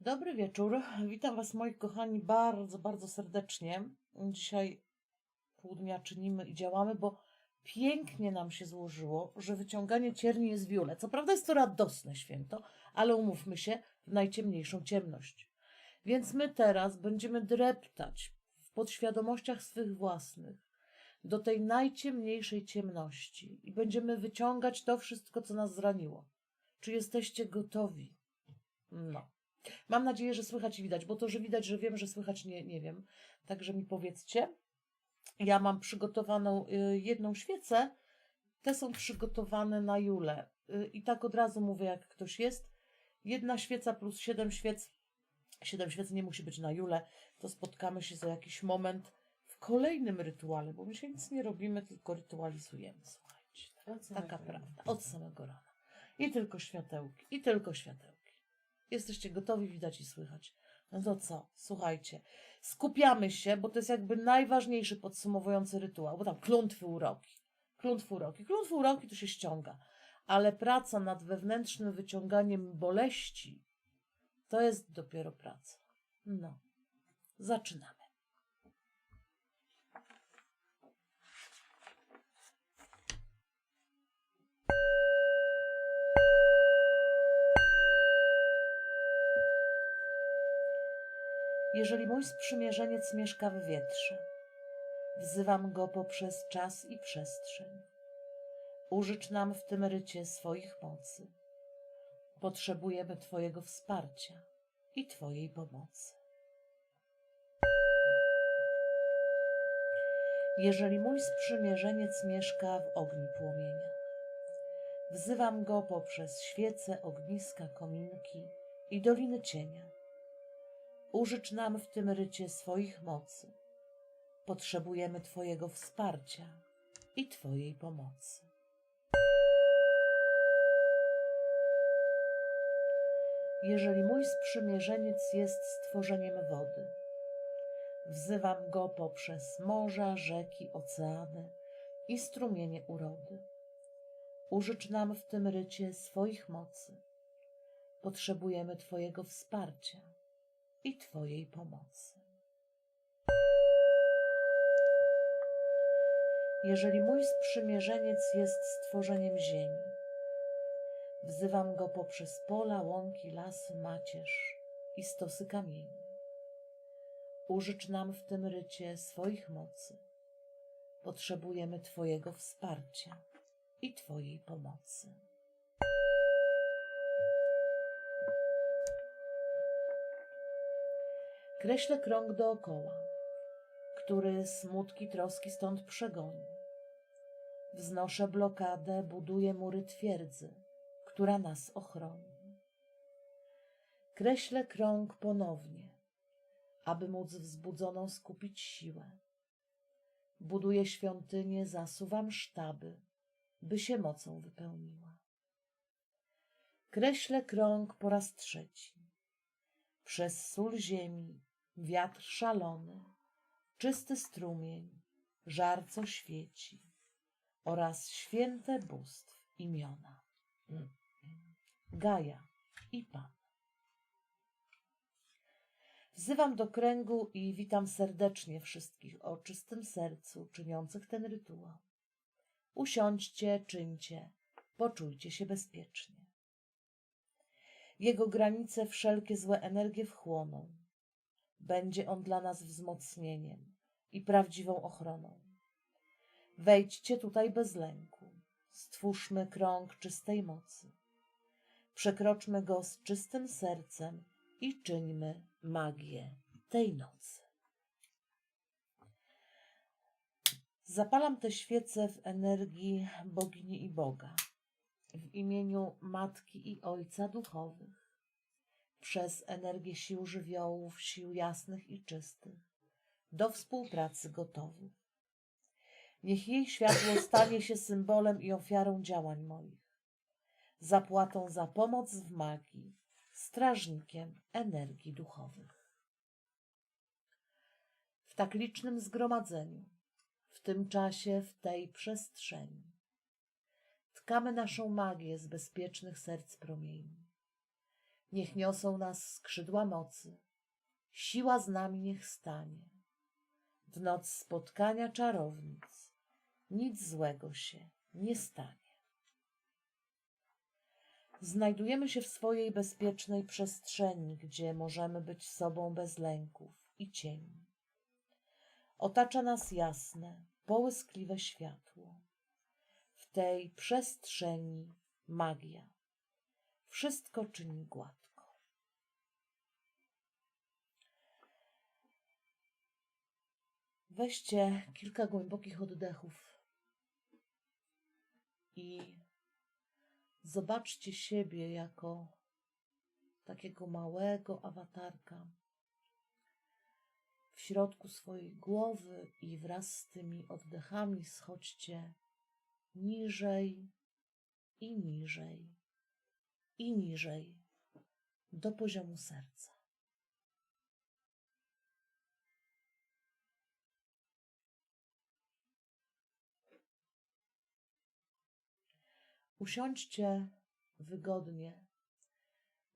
Dobry wieczór. Witam Was, moi kochani, bardzo, bardzo serdecznie. Dzisiaj pół dnia czynimy i działamy, bo pięknie nam się złożyło, że wyciąganie cierni jest w Jule. Co prawda jest to radosne święto, ale umówmy się, w najciemniejszą ciemność. Więc my teraz będziemy dreptać w podświadomościach swych własnych do tej najciemniejszej ciemności i będziemy wyciągać to wszystko, co nas zraniło. Czy jesteście gotowi? No. Mam nadzieję, że słychać i widać, bo to, że widać, że wiem, że słychać, nie, nie wiem. Także mi powiedzcie. Ja mam przygotowaną y, jedną świecę. Te są przygotowane na Julę. Y, I tak od razu mówię, jak ktoś jest. Jedna świeca plus siedem świec. Siedem świec nie musi być na Julę. To spotkamy się za jakiś moment w kolejnym rytuale, bo my się nic nie robimy, tylko rytualizujemy. Słuchajcie. Taka prawda. Od samego rana. I tylko światełki. I tylko światełki. Jesteście gotowi, widać i słychać. No to co? Słuchajcie, skupiamy się, bo to jest jakby najważniejszy podsumowujący rytuał, bo tam klątwy uroki. Klątwy uroki. Klątwy uroki to się ściąga, ale praca nad wewnętrznym wyciąganiem boleści to jest dopiero praca. No, zaczynamy. Jeżeli mój sprzymierzeniec mieszka w wietrze, wzywam go poprzez czas i przestrzeń. Użycz nam w tym rycie swoich mocy. Potrzebujemy Twojego wsparcia i Twojej pomocy. Jeżeli mój sprzymierzeniec mieszka w ogniu płomienia, wzywam go poprzez świece, ogniska, kominki i doliny cienia. Użycz nam w tym rycie swoich mocy. Potrzebujemy Twojego wsparcia i Twojej pomocy. Jeżeli mój sprzymierzeniec jest stworzeniem wody, wzywam go poprzez morza, rzeki, oceany i strumienie urody. Użycz nam w tym rycie swoich mocy. Potrzebujemy Twojego wsparcia i Twojej pomocy. Jeżeli mój sprzymierzeniec jest stworzeniem ziemi, wzywam go poprzez pola, łąki, lasy, macierz i stosy kamieni. Użycz nam w tym rycie swoich mocy. Potrzebujemy Twojego wsparcia i Twojej pomocy. Kreślę krąg dookoła, który smutki, troski stąd przegoni. Wznoszę blokadę, buduję mury twierdzy, która nas ochroni. Kreślę krąg ponownie, aby móc wzbudzoną skupić siłę. Buduję świątynię, zasuwam sztaby, by się mocą wypełniła. Kreślę krąg po raz trzeci. Przez sól ziemi, wiatr szalony, czysty strumień, żar co świeci oraz święte bóstw imiona. Gaja i Pan. Wzywam do kręgu i witam serdecznie wszystkich o czystym sercu czyniących ten rytuał. Usiądźcie, czyńcie, poczujcie się bezpiecznie. Jego granice wszelkie złe energie wchłoną. Będzie on dla nas wzmocnieniem i prawdziwą ochroną. Wejdźcie tutaj bez lęku. Stwórzmy krąg czystej mocy. Przekroczmy go z czystym sercem i czyńmy magię tej nocy. Zapalam te świece w energii bogini i Boga, w imieniu Matki i Ojca duchowych, przez energię sił żywiołów, sił jasnych i czystych, do współpracy gotowych. Niech jej światło stanie się symbolem i ofiarą działań moich, zapłatą za pomoc w magii, strażnikiem energii duchowych. W tak licznym zgromadzeniu, w tym czasie, w tej przestrzeni, tkamy naszą magię z bezpiecznych serc promieni. Niech niosą nas skrzydła mocy, siła z nami niech stanie. W noc spotkania czarownic nic złego się nie stanie. Znajdujemy się w swojej bezpiecznej przestrzeni, gdzie możemy być sobą bez lęków i cieni. Otacza nas jasne, połyskliwe światło. W tej przestrzeni magia. Wszystko czyni gładko. Weźcie kilka głębokich oddechów i zobaczcie siebie jako takiego małego awatarka w środku swojej głowy i wraz z tymi oddechami schodźcie niżej i niżej i niżej do poziomu serca. Usiądźcie wygodnie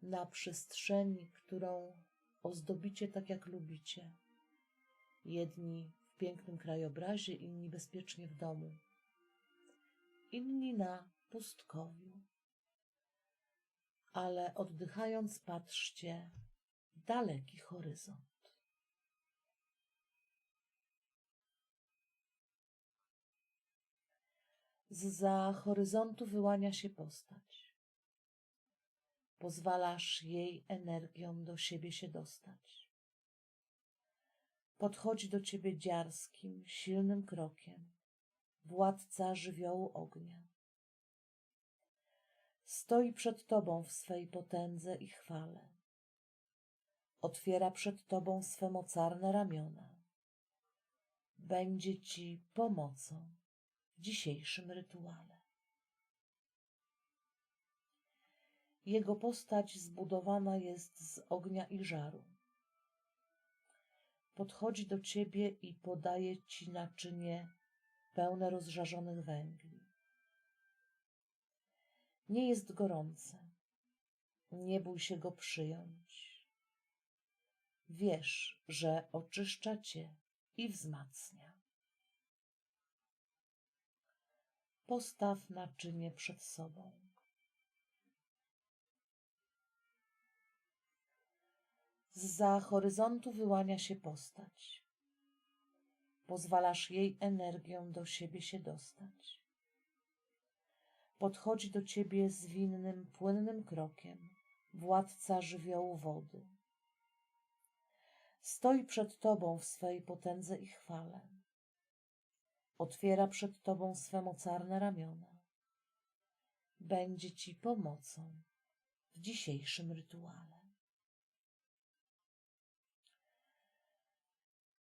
na przestrzeni, którą ozdobicie tak, jak lubicie. Jedni w pięknym krajobrazie, inni bezpiecznie w domu, inni na pustkowiu. Ale oddychając, patrzcie w daleki horyzont. Zza horyzontu wyłania się postać. Pozwalasz jej energią do siebie się dostać. Podchodzi do ciebie dziarskim, silnym krokiem, władca żywiołu ognia. Stoi przed tobą w swej potędze i chwale. Otwiera przed tobą swe mocarne ramiona. Będzie ci pomocą w dzisiejszym rytuale. Jego postać zbudowana jest z ognia i żaru. Podchodzi do ciebie i podaje ci naczynie pełne rozżarzonych węgli. Nie jest gorące. Nie bój się go przyjąć. Wiesz, że oczyszcza cię i wzmacnia. Postaw naczynie przed sobą. Zza horyzontu wyłania się postać. Pozwalasz jej energią do siebie się dostać. Podchodzi do ciebie zwinnym, płynnym krokiem władca żywiołu wody. Stoi przed tobą w swej potędze i chwale otwiera przed Tobą swe mocarne ramiona. Będzie Ci pomocą w dzisiejszym rytuale.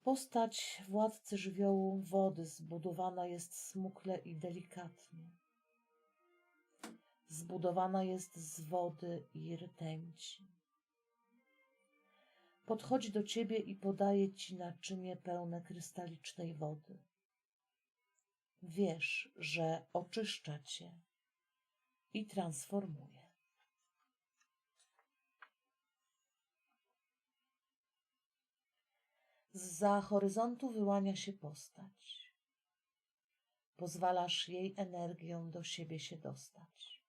Postać władcy żywiołu wody zbudowana jest smukle i delikatnie. Zbudowana jest z wody i rtęci. Podchodzi do ciebie i podaje ci naczynie pełne krystalicznej wody wiesz, że oczyszcza cię i transformuje. Za horyzontu wyłania się postać. Pozwalasz jej energią do siebie się dostać.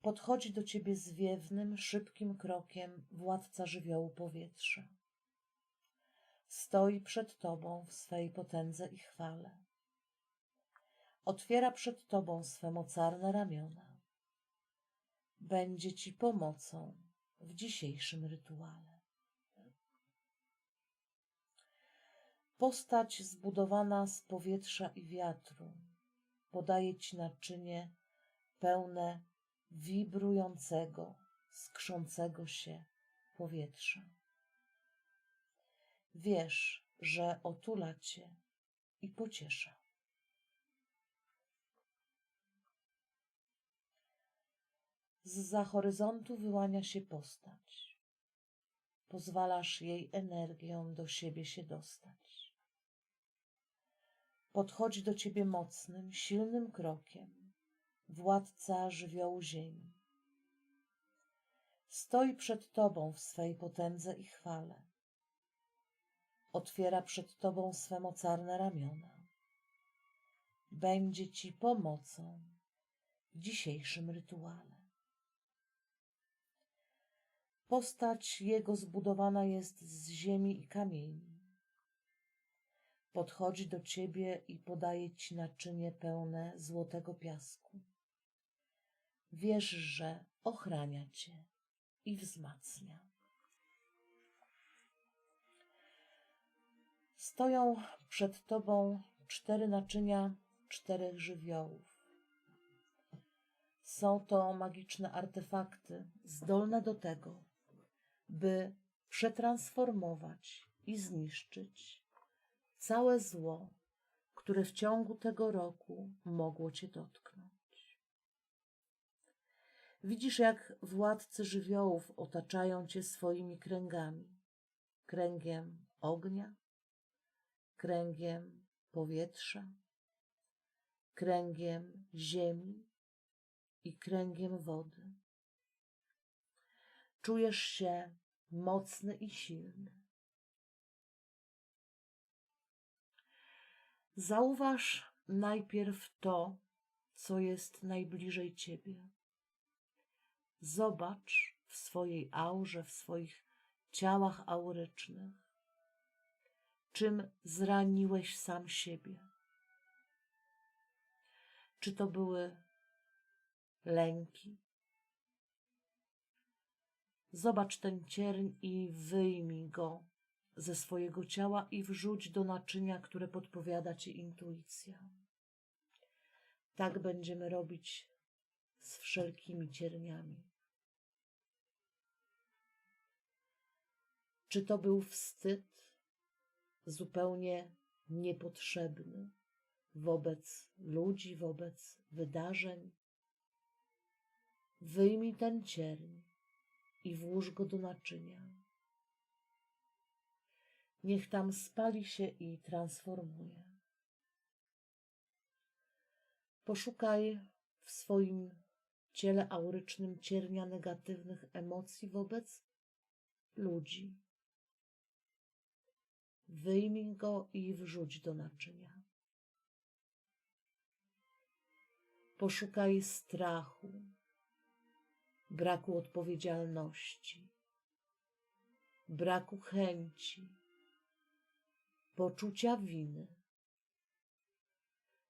Podchodzi do ciebie zwiewnym, szybkim krokiem władca żywiołu powietrza. Stoi przed tobą w swej potędze i chwale otwiera przed Tobą swe mocarne ramiona. Będzie Ci pomocą w dzisiejszym rytuale. Postać zbudowana z powietrza i wiatru podaje Ci naczynie pełne wibrującego, skrzącego się powietrza. Wiesz, że otula Cię i pociesza. Za horyzontu wyłania się postać. Pozwalasz jej energią do siebie się dostać. Podchodzi do ciebie mocnym, silnym krokiem, władca żywiołu ziemi. Stoi przed tobą w swej potędze i chwale. Otwiera przed tobą swe mocarne ramiona. Będzie ci pomocą w dzisiejszym rytuale. Postać jego zbudowana jest z ziemi i kamieni. Podchodzi do ciebie i podaje ci naczynie pełne złotego piasku. Wiesz, że ochrania cię i wzmacnia. Stoją przed tobą cztery naczynia czterech żywiołów. Są to magiczne artefakty zdolne do tego, by przetransformować i zniszczyć całe zło, które w ciągu tego roku mogło cię dotknąć. Widzisz, jak władcy żywiołów otaczają cię swoimi kręgami kręgiem ognia, kręgiem powietrza, kręgiem ziemi i kręgiem wody. Czujesz się mocny i silny. Zauważ najpierw to, co jest najbliżej ciebie. Zobacz w swojej aurze, w swoich ciałach aurycznych, czym zraniłeś sam siebie. Czy to były lęki? Zobacz ten cierń i wyjmij go ze swojego ciała i wrzuć do naczynia, które podpowiada ci intuicja. Tak będziemy robić z wszelkimi cierniami. Czy to był wstyd zupełnie niepotrzebny wobec ludzi, wobec wydarzeń? Wyjmij ten cierń i włóż go do naczynia. Niech tam spali się i transformuje. Poszukaj w swoim ciele aurycznym ciernia negatywnych emocji wobec ludzi. Wyjmij go i wrzuć do naczynia. Poszukaj strachu, braku odpowiedzialności, braku chęci, poczucia winy.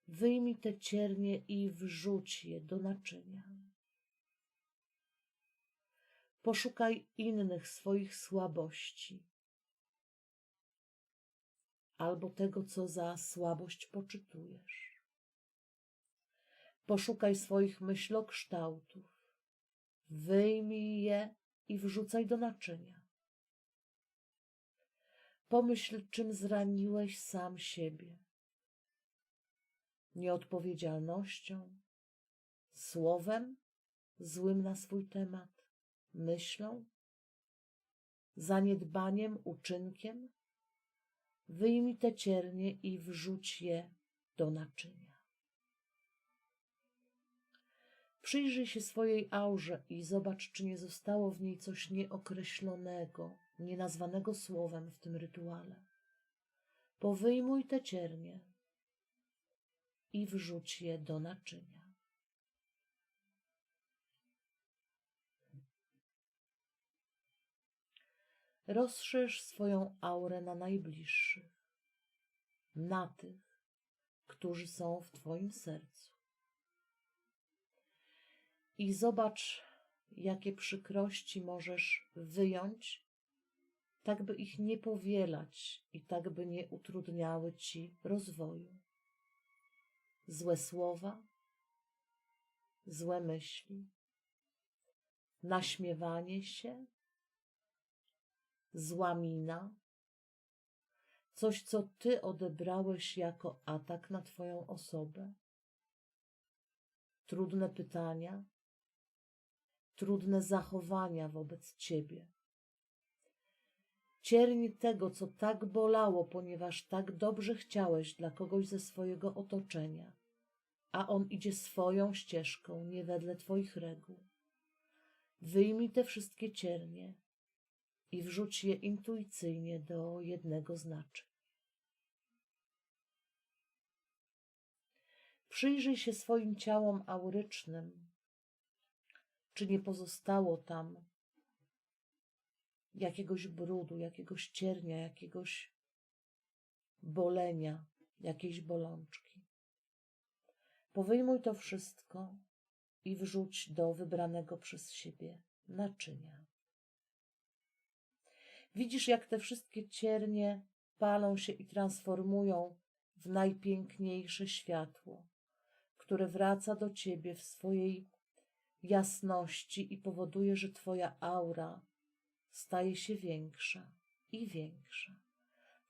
Wyjmij te ciernie i wrzuć je do naczynia. Poszukaj innych swoich słabości albo tego, co za słabość poczytujesz. Poszukaj swoich myślokształtów, wyjmij je i wrzucaj do naczynia. Pomyśl, czym zraniłeś sam siebie. Nieodpowiedzialnością, słowem złym na swój temat, myślą, zaniedbaniem, uczynkiem. Wyjmij te ciernie i wrzuć je do naczynia. Przyjrzyj się swojej aurze i zobacz, czy nie zostało w niej coś nieokreślonego, nienazwanego słowem w tym rytuale. Powyjmuj te ciernie i wrzuć je do naczynia. Rozszerz swoją aurę na najbliższych, na tych, którzy są w Twoim sercu. I zobacz, jakie przykrości możesz wyjąć tak by ich nie powielać i tak by nie utrudniały ci rozwoju. Złe słowa, złe myśli, naśmiewanie się, zła mina, coś, co ty odebrałeś jako atak na twoją osobę, trudne pytania, trudne zachowania wobec ciebie. Cierń tego, co tak bolało, ponieważ tak dobrze chciałeś dla kogoś ze swojego otoczenia, a on idzie swoją ścieżką, nie wedle twoich reguł. Wyjmij te wszystkie ciernie i wrzuć je intuicyjnie do jednego z naczyń. Przyjrzyj się swoim ciałom aurycznym, czy nie pozostało tam jakiegoś brudu, jakiegoś ciernia, jakiegoś bolenia, jakiejś bolączki. Powyjmuj to wszystko i wrzuć do wybranego przez siebie naczynia. Widzisz, jak te wszystkie ciernie palą się i transformują w najpiękniejsze światło, które wraca do ciebie w swojej jasności i powoduje, że twoja aura staje się większa i większa.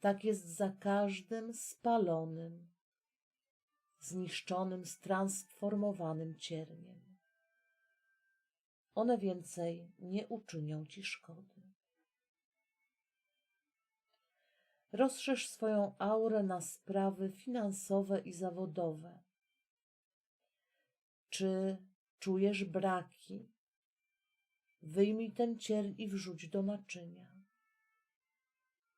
Tak jest za każdym spalonym, zniszczonym, stransformowanym cierniem. One więcej nie uczynią ci szkody. Rozszerz swoją aurę na sprawy finansowe i zawodowe. Czy czujesz braki? Wyjmij ten cierń i wrzuć do naczynia.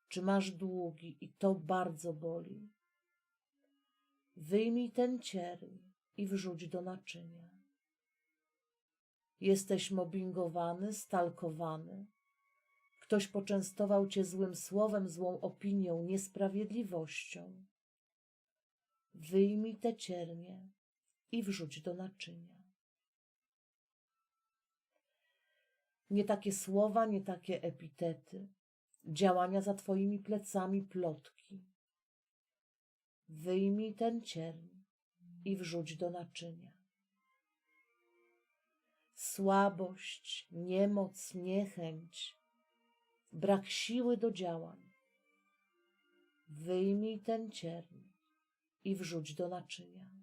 Czy masz długi i to bardzo boli? Wyjmij ten cierń i wrzuć do naczynia. Jesteś mobbingowany, stalkowany. Ktoś poczęstował cię złym słowem, złą opinią, niesprawiedliwością. Wyjmij te ciernie i wrzuć do naczynia. Nie takie słowa, nie takie epitety, działania za twoimi plecami plotki. Wyjmij ten cierń i wrzuć do naczynia. Słabość, niemoc, niechęć, brak siły do działań. Wyjmij ten cierń i wrzuć do naczynia.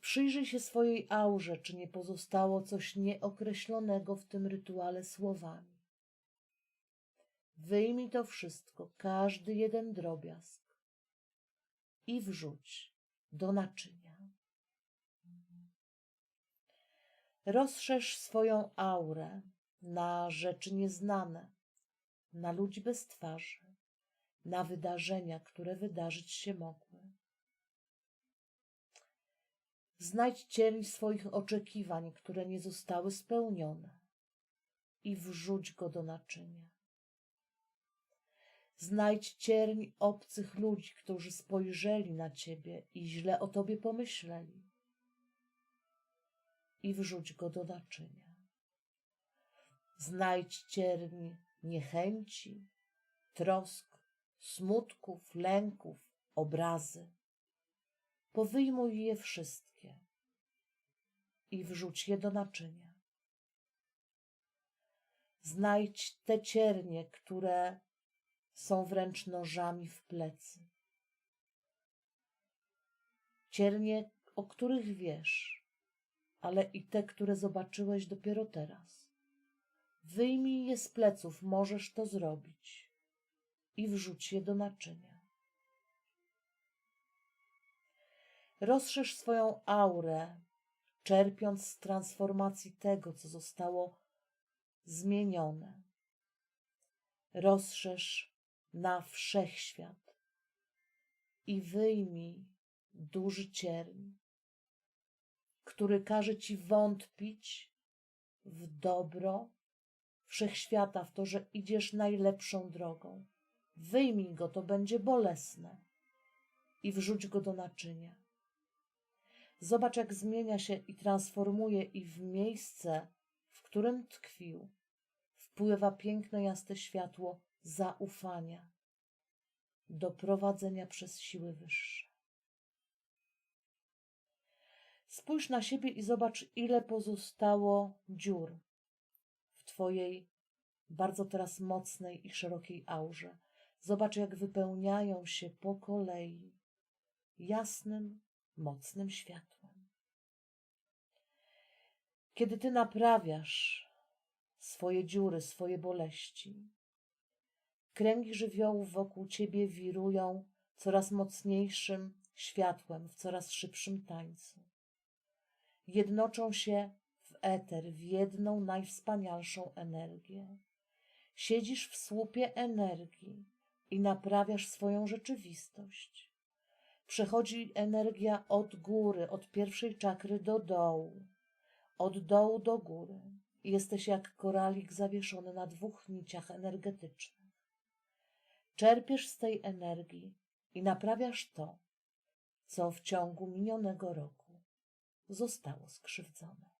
Przyjrzyj się swojej aurze, czy nie pozostało coś nieokreślonego w tym rytuale słowami. Wyjmij to wszystko, każdy jeden drobiazg i wrzuć do naczynia. Rozszerz swoją aurę na rzeczy nieznane, na ludzi bez twarzy, na wydarzenia, które wydarzyć się mogły. Znajdź cień swoich oczekiwań, które nie zostały spełnione i wrzuć go do naczynia. Znajdź cierń obcych ludzi, którzy spojrzeli na ciebie i źle o tobie pomyśleli i wrzuć go do naczynia. Znajdź cierń niechęci, trosk, smutków, lęków, obrazy. Powyjmuj je wszystkie i wrzuć je do naczynia. Znajdź te ciernie, które są wręcz nożami w plecy. Ciernie, o których wiesz, ale i te, które zobaczyłeś dopiero teraz. Wyjmij je z pleców, możesz to zrobić i wrzuć je do naczynia. Rozszerz swoją aurę, czerpiąc z transformacji tego, co zostało zmienione. Rozszerz na wszechświat i wyjmij duży cierń, który każe ci wątpić w dobro wszechświata, w to, że idziesz najlepszą drogą. Wyjmij go, to będzie bolesne i wrzuć go do naczynia. Zobacz, jak zmienia się i transformuje, i w miejsce, w którym tkwił, wpływa piękne, jasne światło zaufania do prowadzenia przez siły wyższe. Spójrz na siebie i zobacz, ile pozostało dziur w Twojej bardzo teraz mocnej i szerokiej aurze. Zobacz, jak wypełniają się po kolei jasnym, mocnym światłem. Kiedy ty naprawiasz swoje dziury, swoje boleści, kręgi żywiołów wokół ciebie wirują coraz mocniejszym światłem, w coraz szybszym tańcu. Jednoczą się w eter, w jedną najwspanialszą energię. Siedzisz w słupie energii i naprawiasz swoją rzeczywistość. Przechodzi energia od góry, od pierwszej czakry do dołu, od dołu do góry. Jesteś jak koralik zawieszony na dwóch niciach energetycznych. Czerpiesz z tej energii i naprawiasz to, co w ciągu minionego roku zostało skrzywdzone.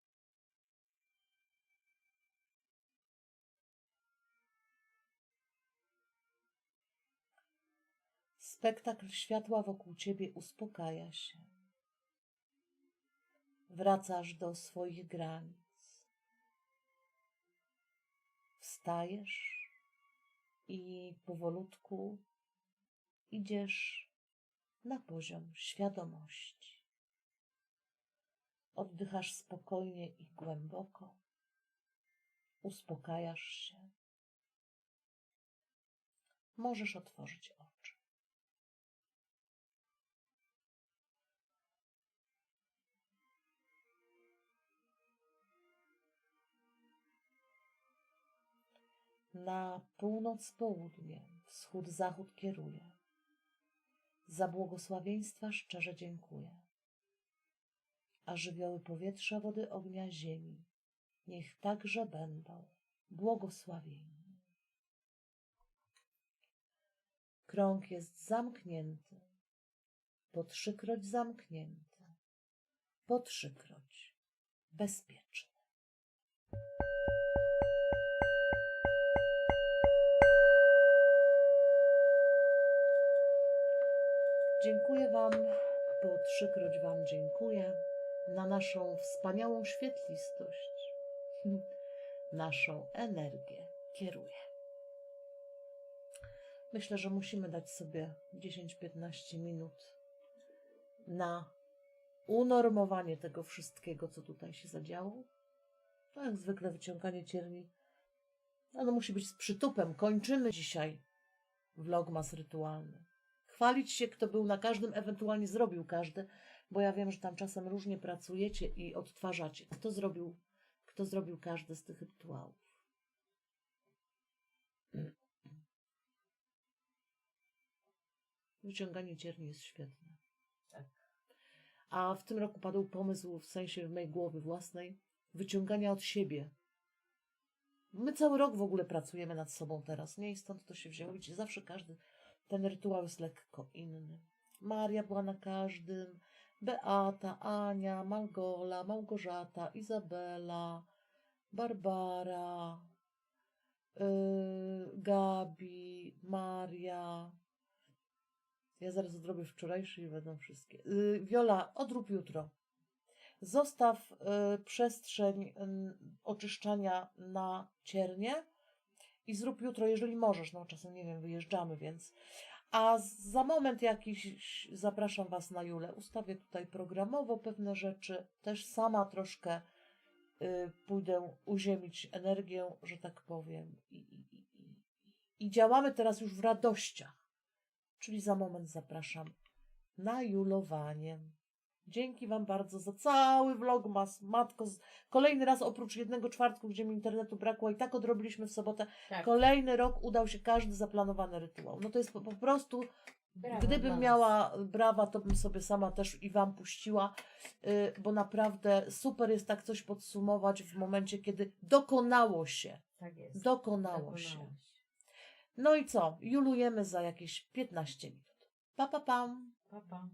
Spektakl światła wokół ciebie uspokaja się. Wracasz do swoich granic. Wstajesz i powolutku idziesz na poziom świadomości. Oddychasz spokojnie i głęboko. Uspokajasz się. Możesz otworzyć Na północ, południe, wschód, zachód kieruję. Za błogosławieństwa szczerze dziękuję. A żywioły powietrza, wody, ognia, ziemi, niech także będą błogosławieni. Krąg jest zamknięty, po trzykroć zamknięty, po trzykroć bezpieczny. Dziękuję Wam, po trzykroć Wam dziękuję na naszą wspaniałą świetlistość. Naszą energię kieruję. Myślę, że musimy dać sobie 10-15 minut na unormowanie tego wszystkiego, co tutaj się zadziało. No jak zwykle wyciąganie cierni. Ono musi być z przytupem. Kończymy dzisiaj vlogmas rytualny chwalić się, kto był na każdym, ewentualnie zrobił każdy, bo ja wiem, że tam czasem różnie pracujecie i odtwarzacie. Kto zrobił, kto zrobił każdy z tych rytuałów? Wyciąganie cierni jest świetne. Tak. A w tym roku padł pomysł, w sensie w mojej głowy własnej, wyciągania od siebie. My cały rok w ogóle pracujemy nad sobą teraz, nie? I stąd to się wzięło. Widzicie, zawsze każdy ten rytuał jest lekko inny. Maria była na każdym, Beata, Ania, Malgola, Małgorzata, Izabela, Barbara, yy, Gabi, Maria. Ja zaraz odrobię wczorajszy i będą wszystkie. Yy, Wiola, odrób jutro. Zostaw yy, przestrzeń yy, oczyszczania na ciernie i zrób jutro, jeżeli możesz. No czasem nie wiem, wyjeżdżamy, więc. A za moment jakiś zapraszam Was na Julę. Ustawię tutaj programowo pewne rzeczy. Też sama troszkę y, pójdę uziemić energię, że tak powiem. I, i, i, i, I działamy teraz już w radościach. Czyli za moment zapraszam na julowanie. Dzięki Wam bardzo za cały vlogmas. Matko, kolejny raz oprócz jednego czwartku, gdzie mi internetu brakło i tak odrobiliśmy w sobotę. Tak. Kolejny rok udał się każdy zaplanowany rytuał. No to jest po, po prostu, Brawo dla gdybym miała brawa, to bym sobie sama też i Wam puściła, y, bo naprawdę super jest tak coś podsumować w momencie, kiedy dokonało się. Tak jest. Dokonało się. Dokonało No i co? Julujemy za jakieś 15 minut. Pa, pa, pam. Pa, pa.